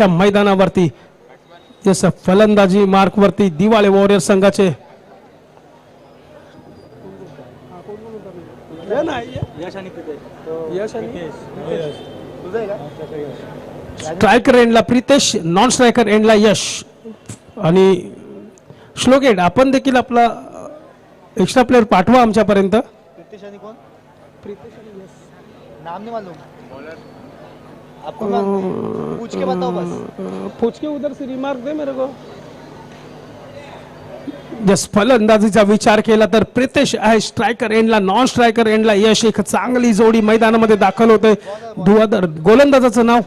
विवेकच्या मैदानावरती. जसं फलंदाजी मार्कवरती दिवाळे वॉरियर संघाचे. स्ट्रायकर एंडला प्रितेश नॉन स्ट्रायकर एंडला यश आणि श्लोकेट आपण देखील आपला एक्स्ट्रा प्लेअर पाठवा आमच्यापर्यंत. प्रीतिश आणि कोण? नाम नहीं मालूम. आपको मालूम? पूछ के बताओ बस. पूछ के उधर से रिमार्क दे मेरे को. जस फलंदाजीचा विचार केला तर प्रितेश आहे स्ट्रायकर एंडला नॉन स्ट्रायकर एंडला यश एक चांगली जोडी मैदानामध्ये दाखल होते धुवाधर गोलंदाजाचं नाव?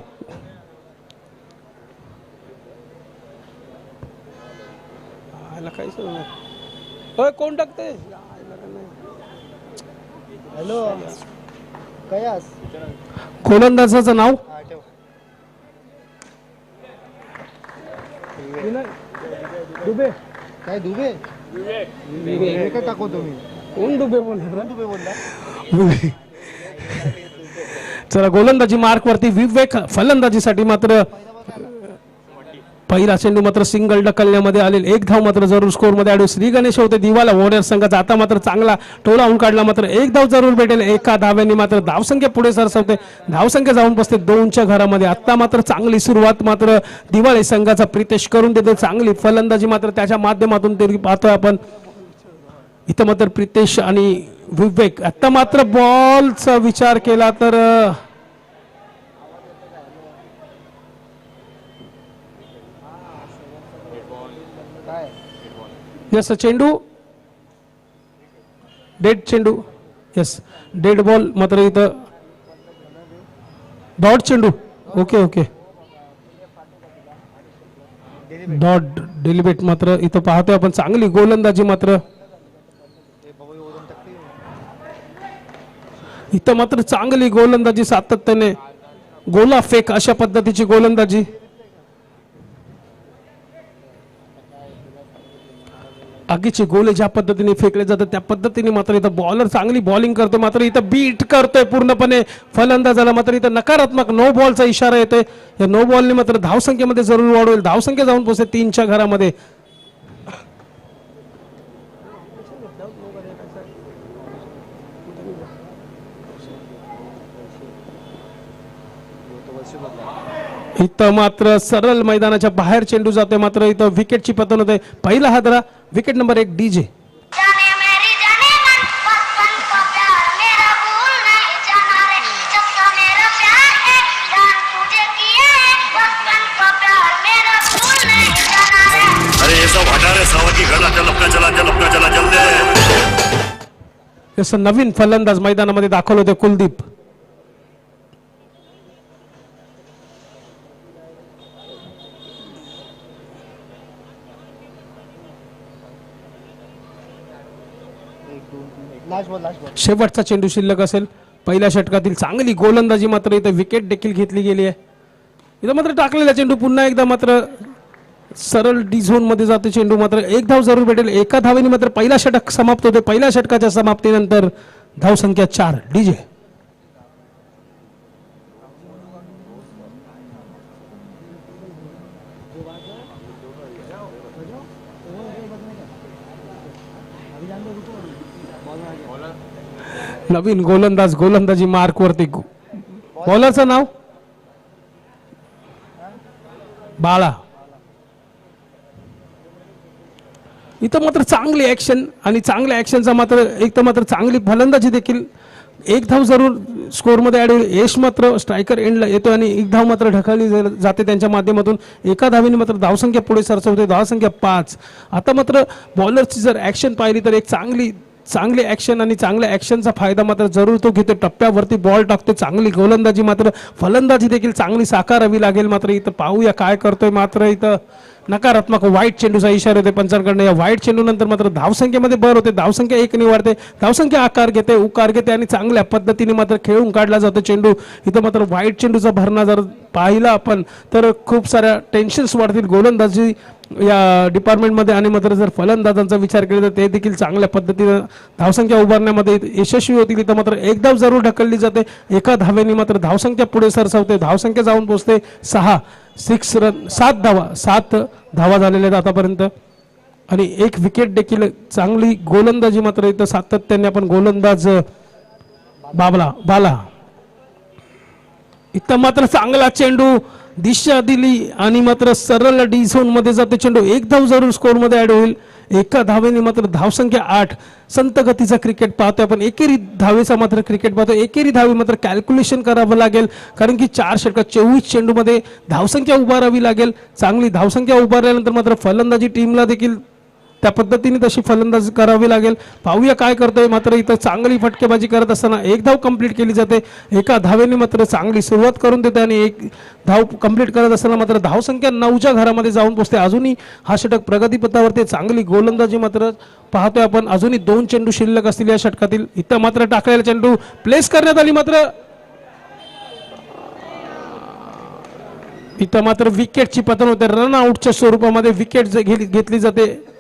होय, कोण टाकते हॅलो. कयास? गोलंदाजाचं नाव? दुबे. काय दुबे? विवेक टाकू तुम्ही. कोण दुबे बोलला चला गोलंदाजी मार्क वरती विवेक फलंदाजीसाठी मात्र पहिला चेंडू मात्र सिंगल ढकलण्यामध्ये आलेले एक धाव मात्र जरूर स्कोरमध्ये मध्ये श्री गणेश होते दिवाला. वॉरियर संघाचा आता मात्र चांगला टोला होऊन काढला. मात्र एक धाव जरूर भेटेल. एका धाव्याने मात्र धावसंख्या पुढे सरसवते. धावसंख्या जाऊन बसते दोनच्या घरामध्ये. आत्ता मात्र चांगली सुरुवात मात्र दिवाळी संघाचा प्रितेश करून देते. चांगली फलंदाजी मात्र त्याच्या माध्यमातून ते पाहतोय आपण. इथं मात्र प्रितेश आणि विवेक. आत्ता मात्र बॉलचा विचार केला तर यस चेंडू डेड चेंडू येस डेड बॉल मात्र इथं डॉट चेंडू ओके ओके डॉट डेलिबेट मात्र इथं पाहतोय आपण. चांगली गोलंदाजी मात्र इथं मात्र चांगली गोलंदाजी सातत्याने. गोला फेक अशा पद्धतीची गोलंदाजी. आगीचे गोले ज्या पद्धतीने फेकले जातात त्या पद्धतीने मात्र इथं बॉलर चांगली बॉलिंग करतो मात्र इथं बीट करतोय पूर्णपणे. फलंदाजाला मात्र इथं नकारात्मक नो बॉलचा इशारा येतोय. या नो बॉलने मात्र धावसंख्येमध्ये जरूर वाढवेल धावसंख्या जाऊन पोहोचते तीनच्या घरामध्ये. इथं मात्र सरळ मैदानाच्या बाहेर चेंडू जातोय मात्र इथं विकेटची पतन होते. पहिला हादरा. विकेट नंबर एक डीजे जाने मेरी जाने मन बचपन का प्यार मेरा भूल नहीं जाना रे जब मेरा प्यार है जान तुझे किया है बचपन का प्यार मेरा भूल नहीं जाना रे अरे ये सब हटा रे सावर की गला चल अपना चला चल अपना चला चल दे जसं नवीन फलंदाज मैदानामध्ये दाखल होते कुलदीप एक दोन तीन लास्ट बॉल लास्ट बॉल शेवटचा चेंडू शिल्लक असेल. पहिल्या षटकातील चांगली गोलंदाजी मात्र इथं विकेट देखील घेतली गेली आहे. इथं मात्र टाकलेला चेंडू पुन्हा एकदा मात्र सरळ डी झोनमध्ये जातो चेंडू मात्र. एक धाव जरूर भेटेल. एका धावेने मात्र पहिला षटक समाप्त होते पहिल्या षटकाच्या समाप्तीनंतर धाव संख्या चार डीजे नवीन गोलंदाज गोलंदाजी मार्क वरती बॉलरचं नाव? बाळा. इथं मात्र चांगली ऍक्शन आणि चांगल्या ऍक्शनचा मात्र एक तर मात्र चांगली फलंदाजी देखील. एक धाव जरूर स्कोअरमध्ये ॲड होईल. यश मात्र स्ट्रायकर एंडला येतो आणि एक धाव मात्र ढकलली जाते त्यांच्या माध्यमातून. एका धावीने मात्र धावसंख्या पुढे सरसवते धावसंख्या पाच. आता मात्र बॉलरची जर ॲक्शन पाहिली तर एक चांगली चांगले ॲक्शन आणि चांगल्या ॲक्शनचा फायदा मात्र जरूर तो घेतो. टप्प्यावरती बॉल टाकतो चांगली गोलंदाजी मात्र. फलंदाजी देखील चांगली साकारावी लागेल मात्र. इथं पाहूया काय करतोय मात्र इथं. नकारात्मक वाईट चेंडूचा इशारा होते पंचांकडनं. या वाईट चेंडू नंतर मात्र धावसंख्येमध्ये भर होते. धावसंख्या एक वाढते. धावसंख्या आकार घेते उकार घेते आणि चांगल्या पद्धतीने मात्र खेळून काढला जातो चेंडू. इथं मात्र वाईट चेंडूचा भरणा जर पाहिला आपण तर खूप साऱ्या टेन्शन्स वाढतील. गोलंदाजी या डिपार्टमेंटमध्ये आणि मात्र जर फलंदाजांचा विचार केला तर ते देखील चांगल्या पद्धतीनं धावसंख्या उभारण्यामध्ये यशस्वी होतील. इथं मात्र एक धाव जरूर ढकलली जाते. एका धावेने मात्र धावसंख्या पुढे सरसावते. धावसंख्या जाऊन पोहोचते सहा. सिक्स रन सात धावा सात धावा झालेल्या आहेत आतापर्यंत. आणि एक विकेट देखील चांगली गोलंदाजी मात्र इथं सातत्याने आपण गोलंदाज बाबला बाला. इथं मात्र चांगला चेंडू दिशा दिली आणि मात्र सरळ डी झोनमध्ये जाते चेंडू. एक धाव जरूर स्कोरमध्ये ऍड होईल. एका धावेने मात्र धावसंख्या आठ. संत गतीचा क्रिकेट पाहतोय आपण. एकेरी धावेचा मात्र क्रिकेट पाहतो एकेरी धावे मात्र कॅल्क्युलेशन करावं लागेल. कारण की चार षटकात चोवीस चेंडूमध्ये धावसंख्या उभारावी लागेल. चांगली धावसंख्या उभारल्यानंतर मात्र फलंदाजी टीमला देखील त्या पद्धतीने तशी फलंदाजी करावी लागेल. पाहूया काय करतोय. मात्र इथं चांगली फटकेबाजी करत असताना एक धाव कंप्लीट केली जाते. एका धावेने मात्र चांगली सुरुवात करून देते आणि एक धाव कंप्लीट करत असताना मात्र धावसंख्या नऊच्या घरामध्ये जाऊन पोचते अजूनही हा षटक प्रगतीपथावरती चांगली गोलंदाजी मात्र पाहतोय आपण. अजूनही दोन चेंडू शिल्लक असतील या षटकातील. इथं मात्र टाकलेला चेंडू प्लेस करण्यात आली मात्र. इथं मात्र विकेटची पतन होते. रन आउटच्या स्वरूपामध्ये विकेट घेतली जाते.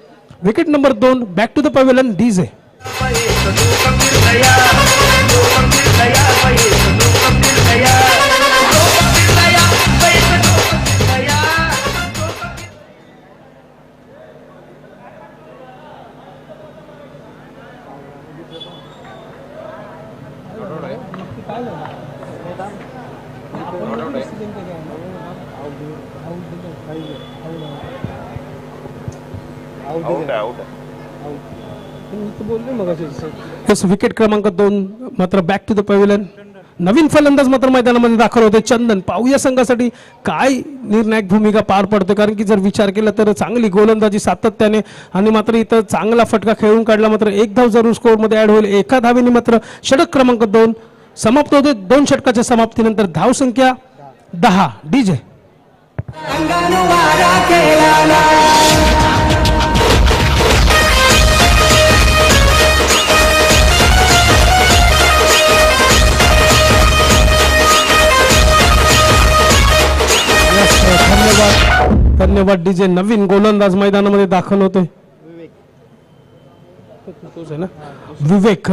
विकेट नंबर दोन बॅक टू द पवेलन डीजे येस विकेट क्रमांक दोन मात्र बॅक टू द पॅव्हिलन नवीन फलंदाज मात्र मैदानामध्ये दाखल होते. चंदन पाहूया संघासाठी काय निर्णायक भूमिका पार पडते. कारण की जर विचार केला तर चांगली गोलंदाजी सातत्याने आणि मात्र इथं चांगला फटका खेळून काढला मात्र एक धाव जरूर स्कोअरमध्ये ॲड होईल. एका धावेने मात्र षटक क्रमांक दोन समाप्त होते. दोन षटकाच्या समाप्तीनंतर धाव संख्या दहा. डीजे. धन्यवाद. धन्यवाद डीजे नवीन गोलंदाज मैदानामध्ये दाखल होतोय आहे ना? विवेक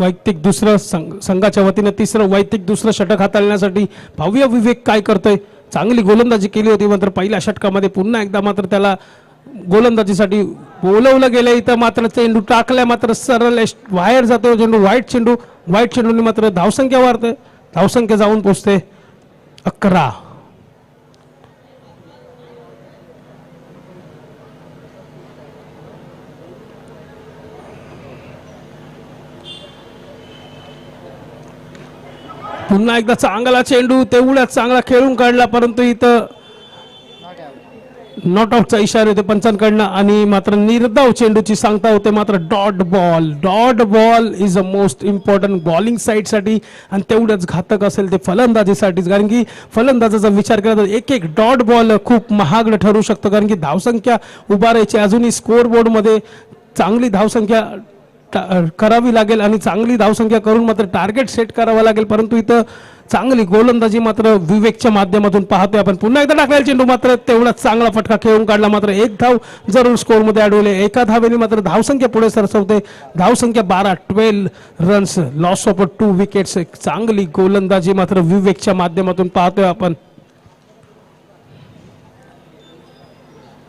वैयक्तिक दुसरं संघ- संघाच्या वतीनं तिसरं वैयक्तिक दुसरं षटक हाताळण्यासाठी भव्य विवेक काय करतोय? चांगली गोलंदाजी केली होती मात्र पहिल्या षटकामध्ये पुन्हा एकदा मात्र त्याला गोलंदाजीसाठी बोलवलं गेलं. इथं मात्र चेंडू टाकल्या मात्र सरळ एस- बाहेर जातो चेंडू वाईट चेंडू. वाईट चेंडूने मात्र धावसंख्या वाढते. धावसंख्या जाऊन पोचते अकरा. पुन्हा एकदा चांगला चेंडू तेवढ्याच चांगला खेळून काढला परंतु इथं नॉट आउटचा इशारा होते पंचांकडनं. आणि मात्र निर्धाव चेंडूची सांगता होते मात्र dot ball dot ball is a most important bowling साईडसाठी आणि तेवढंच घातक असेल ते फलंदाजीसाठीच. कारण की फलंदाजाचा विचार केला तर एक एक डॉट बॉल खूप महागडं ठरू शकतं. कारण की धावसंख्या उभारायची अजूनही स्कोअर बोर्डमध्ये चांगली धावसंख्या करावी लागेल आणि चांगली धावसंख्या करून मात्र टार्गेट सेट करावा लागेल. परंतु इथं चांगली गोलंदाजी मात्र विवेकच्या माध्यमातून पाहतोय आपण. पुन्हा एकदा टाकलेला चेंडू मात्र तेवढाच चांगला फटका खेळून काढला. मात्र एक धाव जरूर स्कोअरमध्ये अडवले. एका धावेने मात्र धावसंख्या पुढे सरसवते. धावसंख्या बारा twelve runs loss of two wickets एक चांगली गोलंदाजी मात्र विवेकच्या माध्यमातून पाहतोय आपण.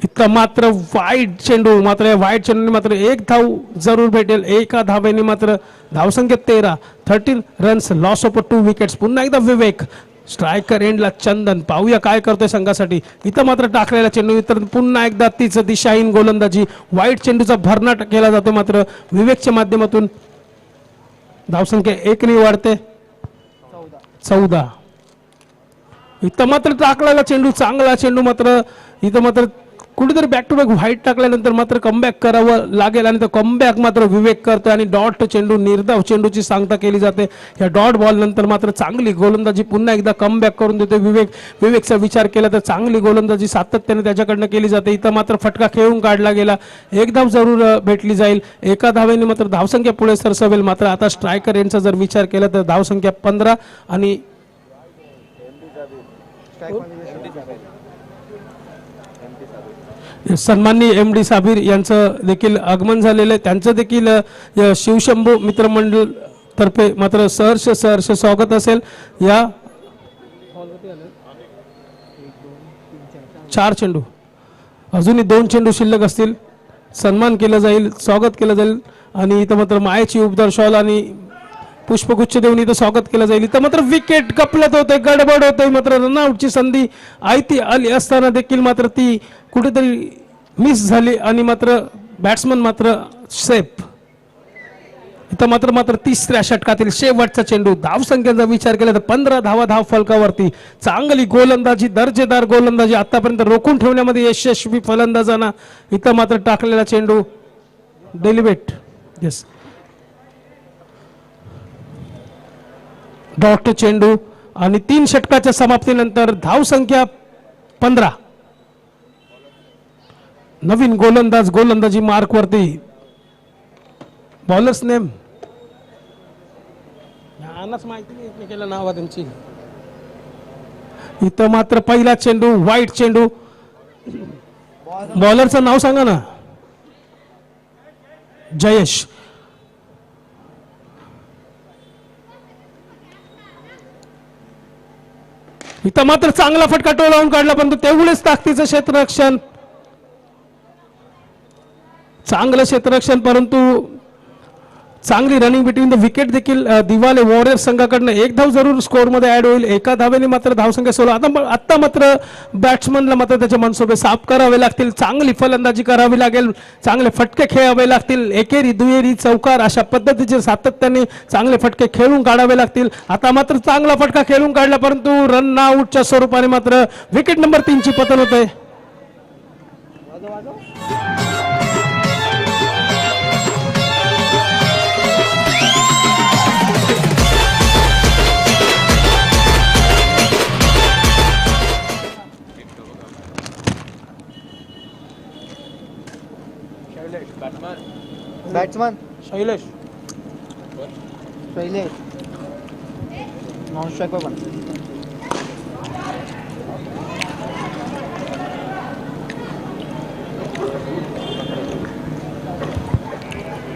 इतका मात्र वाईट चेंडू मात्र या वाईट चेंडूने मात्र एक धाव जरूर भेटेल. एका धावेने मात्र धावसंख्या तेरा thirteen runs loss of two wickets पुन्हा एकदा विवेक. स्ट्रायकर एंडला चंदन. पाहूया काय करतोय संघासाठी. इथं मात्र टाकलेला चेंडू इतर पुन्हा एकदा तीच दिशाहीन गोलंदाजी. वाईट चेंडूचा भरणाट केला जातो मात्र विवेकच्या माध्यमातून. धावसंख्या एकने वाढते. चौदा. इथं मात्र टाकलेला चेंडू चांगला चेंडू मात्र. इथं मात्र कुठेतरी बॅक टू बॅक व्हाईट टाकल्यानंतर मात्र कमबॅक करावं लागेल आणि तो कमबॅक मात्र विवेक करतो आणि डॉट चेंडू निर्धाव चेंडूची सांगता केली जाते. या डॉट बॉल नंतर मात्र चांगली गोलंदाजी पुन्हा एकदा कमबॅक करून देते विवेक. विवेकचा विचार केला तर चांगली गोलंदाजी सातत्याने त्याच्याकडनं केली जाते. इथं मात्र फटका खेळून काढला गेला. एक धाव जरूर भेटली जाईल. एका धावेने मात्र धावसंख्या पुढे सरसवेल. मात्र आता स्ट्रायकर यांचा जर विचार केला तर धावसंख्या पंधरा आणि सन्माननीय एम डी साबीर यांचं देखील आगमन झालेलं आहे. त्यांचं देखील शिवशंभू मित्रमंडळ तर्फे मात्र सहर्ष सहर्ष स्वागत असेल. या चार चेंडू. अजूनही दोन चेंडू शिल्लक असतील. सन्मान केलं जाईल स्वागत केलं जाईल. आणि इथं मात्र मायाची उपदार शॉल आणि पुष्पगुच्छ देऊन इथं स्वागत केलं जाईल. इथं मात्र विकेट कपलत होते गडबड होते. मात्र रनआउटची संधी आयती आली असताना देखील मात्र ती कुठेतरी मिस झाली आणि मात्र बॅट्समन मात्र सेफ इथं मात्र मात्र तिसऱ्या षटकातील शेवटचा चेंडू. धावसंख्येचा विचार केला तर पंधरा धावा धाव फलकावरती. चांगली गोलंदाजी दर्जेदार गोलंदाजी आतापर्यंत रोखून ठेवण्यामध्ये यशस्वी फलंदाजांना इथं मात्र टाकलेला चेंडू. डेलिवेट येस डॉट चेंडू आणि तीन षटकाच्या समाप्तीनंतर धावसंख्या पंधरा. नवीन गोलंदाज गोलंदाजी मार्कवरती. Bowlers name. माहिती नाही नाव त्यांची. इथं मात्र पहिला चेंडू वाईट चेंडू. बॉलरचं नाव सांगा ना. जयेश. इथं मात्र चांगला फटका टोलावून काढला परंतु तेवढेच ताकदीचं क्षेत्ररक्षण. चांगलं क्षेत्ररक्षण परंतु चांगली रनिंग बिटवीन द विकेट देखील दिवाले वॉरियर्स संघाकडनं एक धाव जरूर स्कोअरमध्ये ॲड होईल. एका धावेने मात्र धावसंख्या सोडा आता आत्ता मात्र बॅट्समनला मात्र त्याच्या मनसोबे साफ करावे लागतील. चांगली फलंदाजी करावी लागेल. चांगले फटके खेळावे लागतील. एकेरी दुहेरी चौकार अशा पद्धतीचे सातत्याने चांगले फटके खेळून काढावे लागतील. आता मात्र चांगला फटका खेळून काढला परंतु रन आउटच्या स्वरूपाने मात्र विकेट नंबर तीनची पतन होते बॅट्समन शैलेश पहिले नॉन स्ट्राईक पण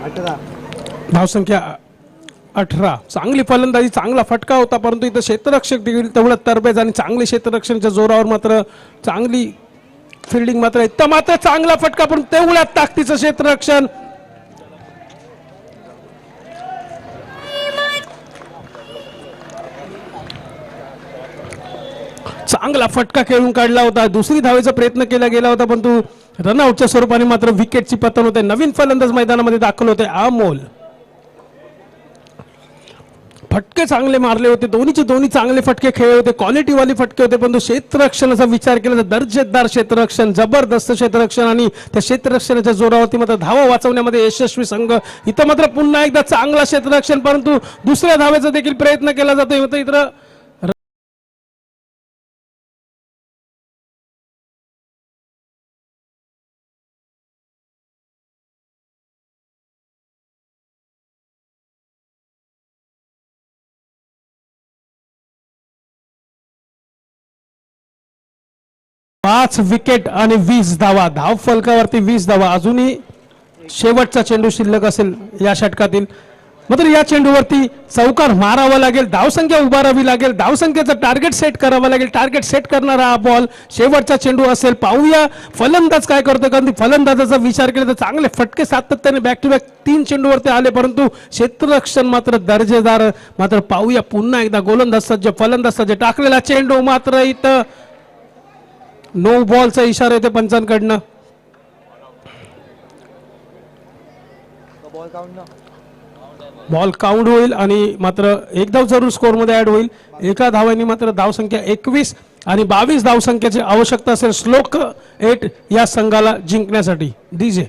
अठरा धावसंख्या अठरा. चांगली फलंदाजी चांगला फटका होता परंतु इथं क्षेत्ररक्षक देखील तेवढं तरबेज आणि चांगली क्षेत्ररक्षणच्या जोरावर मात्र चांगली फिल्डिंग मात्र इथं मात्र चांगला फटका पण तेवढ्या ताकदीचं क्षेत्ररक्षण. चांगला फटका खेळून काढला होता. दुसरी धावेचा प्रयत्न केला गेला होता परंतु रनआउटच्या स्वरूपाने मात्र विकेटची पतन होते. नवीन फलंदाज मैदानामध्ये दाखल होते अमोल. फटके चांगले मारले होते. दोन्हीचे दोन्ही चांगले फटके खेळले होते. क्वालिटीवाले फटके होते परंतु क्षेत्ररक्षणाचा विचार केला तर दर्जेदार क्षेत्ररक्षण जबरदस्त क्षेत्ररक्षण आणि त्या क्षेत्ररक्षणाच्या जोरावरती मात्र धावा वाचवण्यामध्ये यशस्वी संघ. इथं मात्र पुन्हा एकदा चांगला क्षेत्ररक्षण परंतु दुसऱ्या धावेचा देखील प्रयत्न केला जातो मात्र इथं पाच विकेट आणि वीस धावा. धाव फलकावरती वीस धावा. अजूनही शेवटचा चेंडू शिल्लक असेल या षटकातील. मात्र या चेंडूवरती चौकार मारावा लागेल धावसंख्या उभारावी लागेल धावसंख्येचं टार्गेट सेट करावं लागेल. टार्गेट सेट करणारा हा बॉल शेवटचा चेंडू असेल. पाहूया फलंदाज काय करतो. कारण फलंदाजाचा विचार केला तर चांगले फटके सातत्याने बॅक टू बॅक तीन चेंडूवरती आले परंतु क्षेत्ररक्षण मात्र दर्जेदार. मात्र पाहूया पुन्हा एकदा गोलंदाज सज्ज फलंदाज सज्ज. टाकलेला चेंडू मात्र इथं नो बॉलचा इशारा येते पंचांकडनं. बॉल काउंट होईल आणि मात्र एक धाव जरूर स्कोअरमध्ये ऍड होईल. एका धावांनी मात्र धावसंख्या एकवीस आणि बावीस धावसंख्येची आवश्यकता असेल श्लोक एट या संघाला जिंकण्यासाठी. डीजे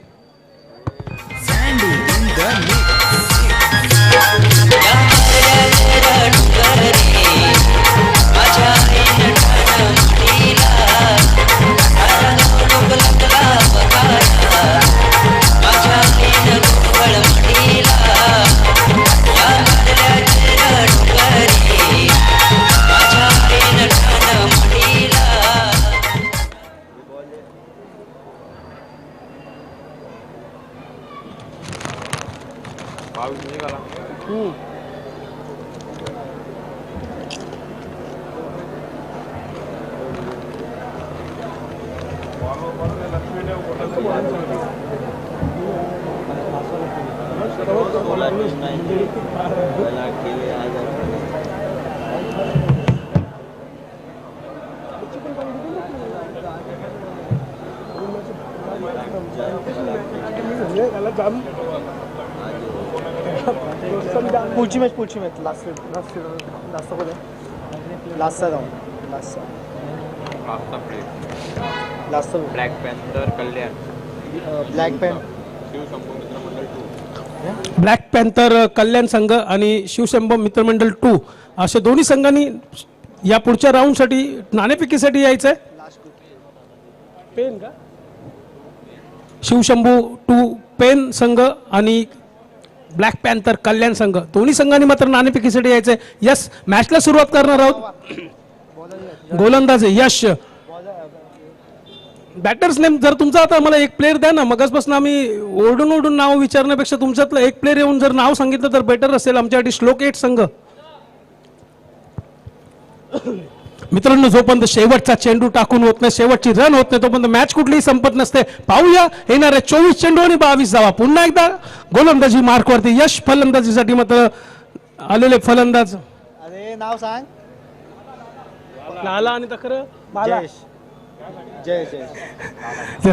पुढची मॅच पुढची मॅच लास्ट लास्ट लास्ट मध्ये लास्टचा जाऊन लास्ट मागचा play last black panther Kalyan. Black pan black panther Kalyan संघ आणि शिवशंभो मित्रमंडळ टू अशा दोन्ही संघांनी या पुढच्या राऊंडसाठी नाणेफेकीसाठी यायचं आहे पेन का? शिवशंभू टू पेन संघ आणि ब्लॅक पॅन्थर कल्याण संघ. दोन्ही संघांनी मात्र नाणेफेकीसाठी यायचं आहे यस मॅचला सुरुवात करणार आहोत. गोलंदाज यश. बॅटर्स नेम जर तुमचा आता मला एक प्लेअर द्या ना मगचपासून आम्ही ओरडून ओरडून नाव विचारण्यापेक्षा तुमच्यातलं एक प्लेअर येऊन जर नाव सांगितलं तर बेटर असेल आमच्यासाठी श्लोक एट संघ. मित्रांनो जोपर्यंत शेवटचा चेंडू टाकून होत नाही शेवटची रन होत नाही तोपर्यंत मॅच कुठलीही संपत नसते. पाहूया येणाऱ्या चोवीस चेंडू आणि बावीस धावा. पुन्हा एकदा गोलंदाजी मार्कवरती यश फलंदाजीसाठी मात्र आलेले फलंदाज. अरे नाव सांग. लाला आणि जयेश.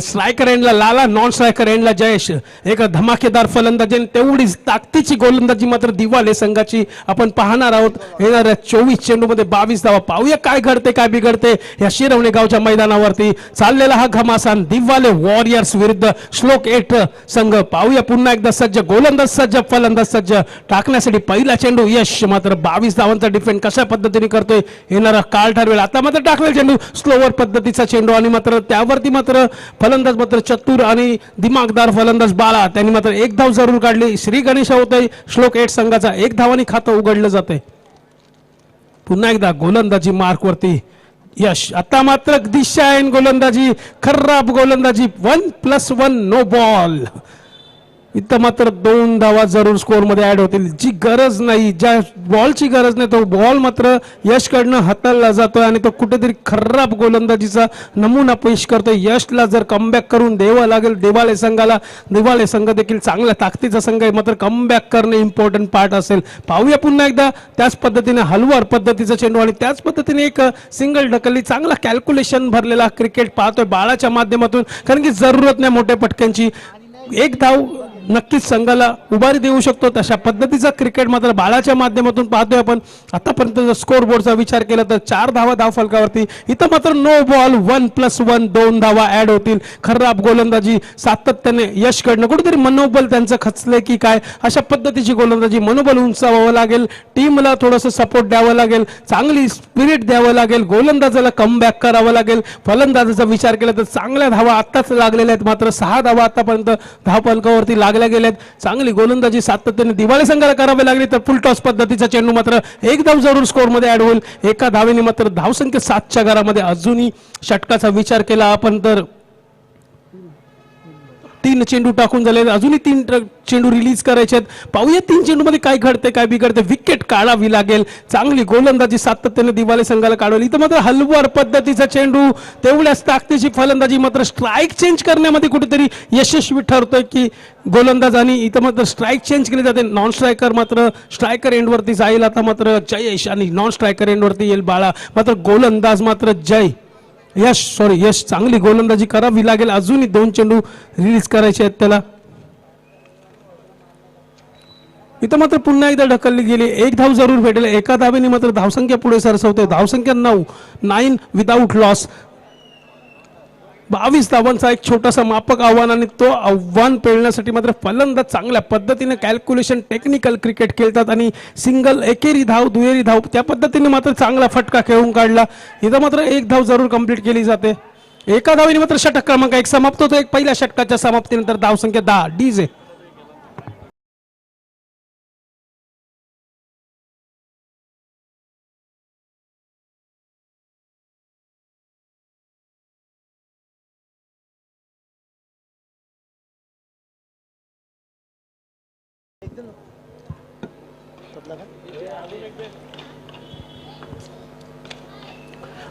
स्ट्रायकर एंडला लाला नॉन स्ट्रायकर एंडला जयेश. एक धमाकेदार फलंदाजी आणि तेवढीच ताकदीची गोलंदाजी मात्र दिवाले संघाची. आपण पाहणार आहोत येणाऱ्या चोवीस चेंडूमध्ये बावीस धावा पाहूया काय घडते काय बिघडते या शिरवणे गावच्या मैदानावरती. चाललेला हा घमासान दिवाले वॉरियर्स विरुद्ध श्लोक एट संघ. पाहूया पुन्हा एकदा सज्ज गोलंदाज सज्ज फलंदाज सज्ज. टाकण्यासाठी पहिला चेंडू यश मात्र बावीस धावांचा डिफेंड कशा पद्धतीने करतोय येणारा काळ ठरवेल. आता मात्र टाकलेला चेंडू स्लोवर पद्धतीचा चेंडू आणि मात्र त्यावरती मात्र फलंदाज मात्र चतुर आणि दिमागदार फलंदाज बाळा. त्यांनी मात्र एक धाव जरूर काढली. श्री गणेश होते श्लोक एट संघाचा एक धावानी खातं उघडलं जातंय. पुन्हा एकदा गोलंदाजी मार्कवरती यश. आता मात्र दिशायन गोलंदाजी. खराब गोलंदाजी. One plus one no ball. इथं मात्र दोन धावा जरूर स्कोअरमध्ये ॲड होतील. जी गरज नाही ज्या बॉलची गरज नाही तो बॉल मात्र यशकडनं हाताळला जातोय आणि तो कुठेतरी खराब गोलंदाजीचा नमुना पेश करतोय. यशला जर कमबॅक करून द्यावं लागेल दिवाळे संघाला दिवाळे संघ देखील चांगल्या ताकदीचा संघ आहे. मात्र कमबॅक करणे इम्पॉर्टंट पार्ट असेल. पाहूया पुन्हा एकदा. त्याच पद्धतीने हलवार पद्धतीचा चेंडू आणि त्याच पद्धतीने एक सिंगल ढकलली. चांगला कॅल्क्युलेशन भरलेला क्रिकेट पाहतोय बाळाच्या माध्यमातून. कारण की जरूरत नाही मोठ्या पटक्यांची. एक धाव नक्कीच संघाला उभारी देऊ शकतो. तशा पद्धतीचा क्रिकेट मात्र बाळाच्या माध्यमातून पाहतोय आपण. आतापर्यंत स्कोर बोर्डचा विचार केला तर चार धावा धाव फलकावरती. इथं मात्र no ball one plus one दोन धावा ऍड होतील. खराब गोलंदाजी सातत्याने यशकडनं. कुठेतरी मनोबल त्यांचं खचले की काय? अशा पद्धतीची गोलंदाजी मनोबल उंचावावं लागेल. टीमला थोडंसं सपोर्ट द्यावं लागेल. चांगली स्पिरिट द्यावं लागेल. गोलंदाजाला कमबॅक करावं लागेल. फलंदाजाचा विचार केला तर चांगल्या धावा आत्ताच लागलेल्या आहेत. मात्र सहा धावा आतापर्यंत धाव फलकावरती लागल्या गेल्यात चांगली गोलंदाजी सातत्याने दिवाळी संघाला करावी लागली तर फुल टॉस पद्धतीचा चेंडू मात्र एक धाव जरूर स्कोरमध्ये ऍड होईल. एका धावेने मात्र धावसंख्या सातच्या घरामध्ये अजूनही षटकाचा विचार केला आपण तर. तीन चेंडू टाकून झाले. अजूनही तीन चेंडू रिलीज करायचे आहेत. पाहूया तीन चेंडूमध्ये काय घडते काय बिघडते विकेट काढावी लागेल. चांगली गोलंदाजी सातत्याने दिवाळी संघाला काढवली इथं मात्र हलवार पद्धतीचा चेंडू तेवढ्याच ताकदीची फलंदाजी मात्र स्ट्राईक चेंज करण्यामध्ये कुठेतरी यशस्वी ठरतोय की गोलंदाज आणि इथं मात्र स्ट्राईक चेंज केली जाते. नॉन स्ट्रायकर मात्र स्ट्रायकर एंडवरती जाईल. आता मात्र जयेश आणि नॉन स्ट्रायकर एंडवरती येईल बाळा. मात्र गोलंदाज मात्र जय. यश सॉरी यश चांगली गोलंदाजी करावी लागेल. अजूनही दोन चेंडू रिलीज करायचे आहेत त्याला. इथं मात्र पुन्हा एकदा ढकलली गेली. एक धाव जरूर भेटेल. एका धावेने मात्र धावसंख्या पुढे सरसवते. धावसंख्या नऊ नाईन विदाऊट लॉस बावीस धावांचा एक छोटासा मापक आव्हान आणि तो आव्हान पेलण्यासाठी मात्र फलंदाज चांगल्या पद्धतीने कॅल्क्युलेशन टेक्निकल क्रिकेट खेळतात आणि सिंगल एकेरी धाव दुहेरी धाव त्या पद्धतीने मात्र चांगला फटका खेळून काढला. इथं मात्र एक धाव जरूर कंप्लीट केली जाते. एका धावीने मात्र षटक क्रमांक एक समाप्त होतो. एक पहिल्या षटकाच्या समाप्तीनंतर धावसंख्या दहा. डीजे.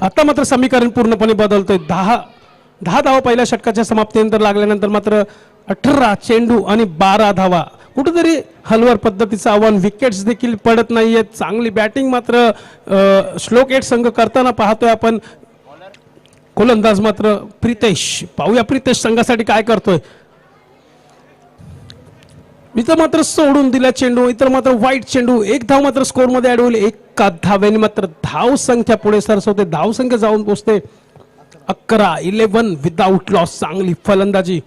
आता मात्र समीकरण पूर्णपणे बदलतोय. दहा दहा धावा पहिल्या षटकाच्या समाप्तीनंतर लागल्यानंतर मात्र अठरा चेंडू आणि बारा धावा. कुठेतरी हलवर पद्धतीचं आव्हान विकेट्स देखील पडत नाही आहेत चांगली बॅटिंग मात्र श्लोकेट श्लोक एट संघ करताना पाहतोय आपण. गोलंदाज मात्र प्रितेश. पाहूया प्रितेश संघासाठी काय करतोय. इथं मात्र सोडून दिला चेंडू इतर मात्र वाईट चेंडू. एक धाव मात्र स्कोरमध्ये ऍड होईल. एका धाव्याने मात्र धाव संख्या पुढे सरसवते. धाव संख्या जाऊन पोचते. अकरा इलेव्हन विदाऊट लॉस चांगली फलंदाजी.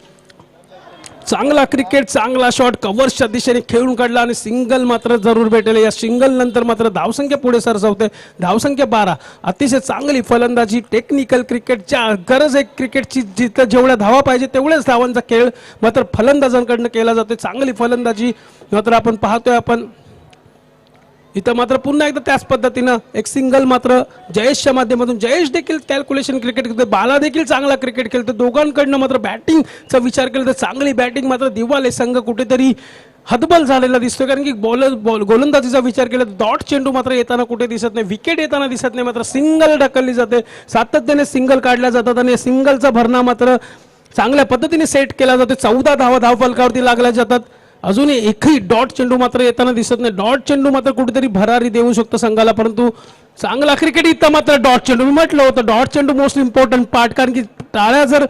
चांगला क्रिकेट चांगला शॉट कव्हर्सच्या दिशेने खेळून काढला आणि सिंगल मात्र जरूर भेटेल. या सिंगल नंतर मात्र धावसंख्या पुढे सरसावते. धावसंख्या बारा. अतिशय चांगली फलंदाजी टेक्निकल क्रिकेटच्या गरज एक क्रिकेटची जिथं जेवढ्या धावा पाहिजे तेवढ्याच धावांचा खेळ मात्र फलंदाजांकडनं केला जातो चांगली फलंदाजी मात्र आपण पाहतोय आपण. इथं मात्र पुन्हा एकदा त्याच पद्धतीनं एक सिंगल मात्र जयेशच्या माध्यमातून जयेश देखील कॅल्क्युलेशन क्रिकेट खेळतो बाला देखील चांगला क्रिकेट खेळतो दोघांकडनं मात्र बॅटिंगचा विचार केला तर चांगली बॅटिंग मात्र दिवाले संघ कुठेतरी हतबल झालेला दिसतोय. कारण की बॉलर बॉल गोलंदाजीचा विचार केला तर डॉट चेंडू मात्र येताना कुठे दिसत नाही विकेट येताना दिसत नाही मात्र सिंगल ढकलली जाते. सातत्याने सिंगल काढल्या जातात आणि सिंगलचा भरणा मात्र चांगल्या पद्धतीने सेट केला जातो. चौदा धावा धावफलकावरती लागल्या जातात. अजूनही एकही डॉट चेंडू मात्र येताना दिसत नाही. डॉट चेंडू मात्र कुठेतरी भरारी देऊ शकतो संघाला परंतु चांगला क्रिकेट इथं मात्र डॉट चेंडू. मी म्हटलं होतं डॉट चेंडू मोस्ट इम्पॉर्टंट पार्ट कारण की टाळ्या जर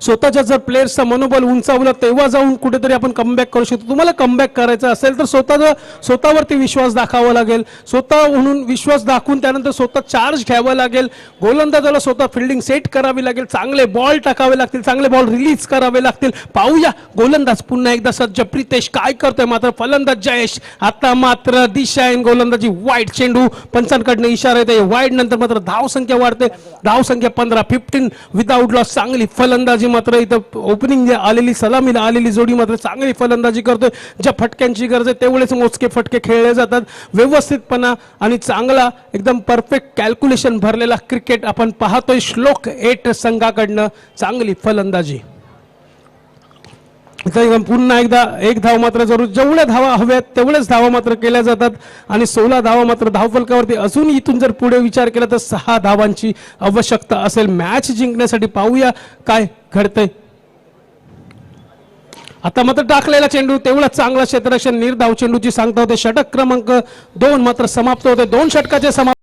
स्वतःच्या जर प्लेयर्सचं मनोबल उंचावलं तेव्हा जाऊन कुठेतरी आपण कमबॅक करू शकतो. तुम्हाला कमबॅक करायचं असेल तर स्वतःचा स्वतःवरती विश्वास दाखवावा लागेल. स्वतः म्हणून विश्वास दाखवून त्यानंतर स्वतः चार्ज घ्यावा लागेल. गोलंदाजाला स्वतः फिल्डिंग सेट करावी लागेल. चांगले बॉल टाकावे लागतील. चांगले बॉल रिलीज करावे लागतील. पाहूया गोलंदाज पुन्हा एकदा सज्ज. प्रितेश काय करतोय? मात्र फलंदाज जयेश. आता मात्र दिशा आहे. गोलंदाजी वाईट चेंडू. पंचांकडनं इशारा येते वाईट नंतर मात्र धावसंख्या वाढते. धावसंख्या पंधरा. फिफ्टीन विदाऊट लॉस चांगली फलंदाजी मात्र इथं ओपनिंग आलेली सलामीला आलेली जोडी मात्र चांगली फलंदाजी करतोय. ज्या फटक्यांची गरज आहे तेवढेच मोजके फटके खेळले जातात. व्यवस्थितपणा आणि चांगला एकदम परफेक्ट कॅल्क्युलेशन भरलेला क्रिकेट आपण पाहतोय. श्लोक एट संघाकडनं चांगली फलंदाजी. पुन्हा एकदा एक धाव मात्र जरूर जेवढ्या धावा हव्यात तेवढ्याच धावा मात्र केल्या जातात. आणि सोळा धावा मात्र धावफलकावरती अजून इथून जर पुढे विचार केला तर सहा धावांची आवश्यकता असेल. मॅच जिंकण्यासाठी पाहूया काय घडतंय. आता मात्र टाकलेला चेंडू तेवढा चांगला क्षेत्ररक्षण निर्धाव चेंडूची सांगता होते. षटक क्रमांक दोन मात्र समाप्त होते. दोन षटकाचे समाप्त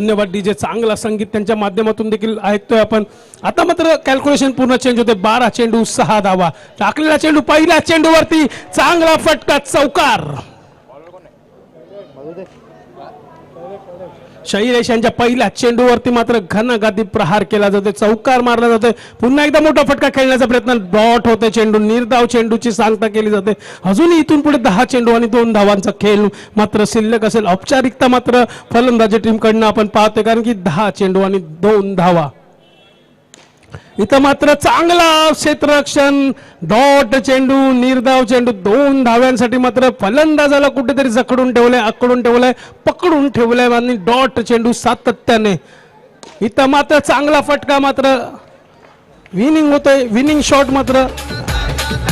धन्यवाद डीजे. चांगला संगीत त्यांच्या माध्यमातून देखील ऐकतोय आपण. आता मात्र कॅल्क्युलेशन पूर्ण चेंज होते. बारा चेंडू सहा धावा. टाकलेला चेंडू पहिल्या चेंडूवरती चांगला फटका चौकार. शैलेश यांच्या पहिल्या चेंडूवरती मात्र घनगादी प्रहार केला जातो चौकार मारला जातोय. पुन्हा एकदा मोठा फटका खेळण्याचा प्रयत्न. डॉट होते चेंडू. निर्धाव चेंडूची सांगता केली जाते. अजूनही इथून पुढे दहा चेंडू आणि दोन धावांचा खेळ. मात्र शिल्लक असेल औपचारिकता मात्र फलंदाजी टीमकडनं आपण पाहतोय. कारण की दहा चेंडू आणि दोन धावा. इथं मात्र चांगला क्षेत्ररक्षण. डॉट चेंडू निर्धाव चेंडू दोन धाव्यांसाठी मात्र फलंदाजाला कुठेतरी जखडून ठेवलंय आकडून ठेवलंय पकडून ठेवलंय आणि डॉट चेंडू सातत्याने. इथं मात्र चांगला फटका मात्र. विनिंग होतोय विनिंग शॉट मात्र.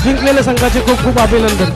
जिंकलेल्या संघाचे खूप खूप अभिनंदन.